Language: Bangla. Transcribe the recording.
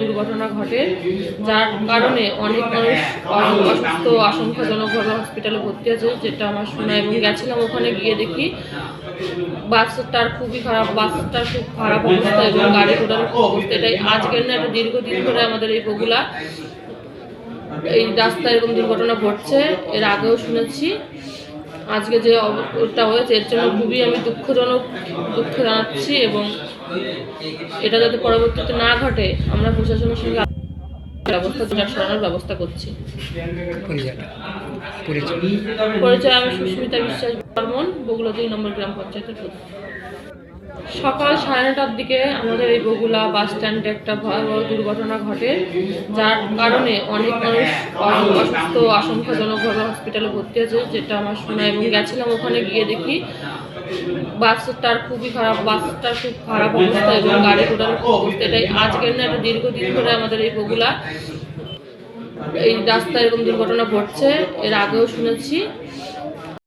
দুর্ঘটনা ঘটে, যার কারণে অনেক মানুষ অসুস্থ আশঙ্কাজনকভাবে হসপিটালে ভর্তি আছে, যেটা আমার শোনা এবং গেছিলাম ওখানে গিয়ে দেখি বাসটার খুবই খারাপ বাসটার খুব খারাপ অবস্থা, এবং গাড়ি ঘোড়ার অবস্থা এটাই। আজকের না এটা দীর্ঘদিন ধরে আমাদের এই বগুলা, এই রাস্তায় এরকম দুর্ঘটনা ঘটছে, এর আগেও শুনেছি। আজকে যে অবস্থা হয়েছে এর জন্য খুবই আমি দুঃখজনক দুঃখ জানাচ্ছি এবং এটা যাতে পরবর্তীতে না ঘটে আমরা প্রশাসনের সঙ্গে ব্যবস্থা সরানোর ব্যবস্থা করছি। পরিচয়। আমি সুস্মিতা বিশ্বাস বগুলা দুই নম্বর গ্রাম পঞ্চায়েতের সকাল সাড়ে নটার দিকে আমাদের এই বগুলা বাস স্ট্যান্ডে একটা ভয়াবহ দুর্ঘটনা ঘটে, যার কারণে অনেক মানুষ অসুস্থ আশঙ্কাজনকভাবে হসপিটালে ভর্তি আছে যেটা আমার শোনা এবং গেছিলাম ওখানে গিয়ে দেখি। বাসটার খুবই খারাপ বাসটার খুব খারাপ অবস্থা এবং গাড়ি ঘোড়ার অবস্থা। এটাই আজকের না একটা দীর্ঘদিন ধরে আমাদের এই বগুলা এই রাস্তায় এরকম দুর্ঘটনা ঘটছে, এর আগেও শুনেছি।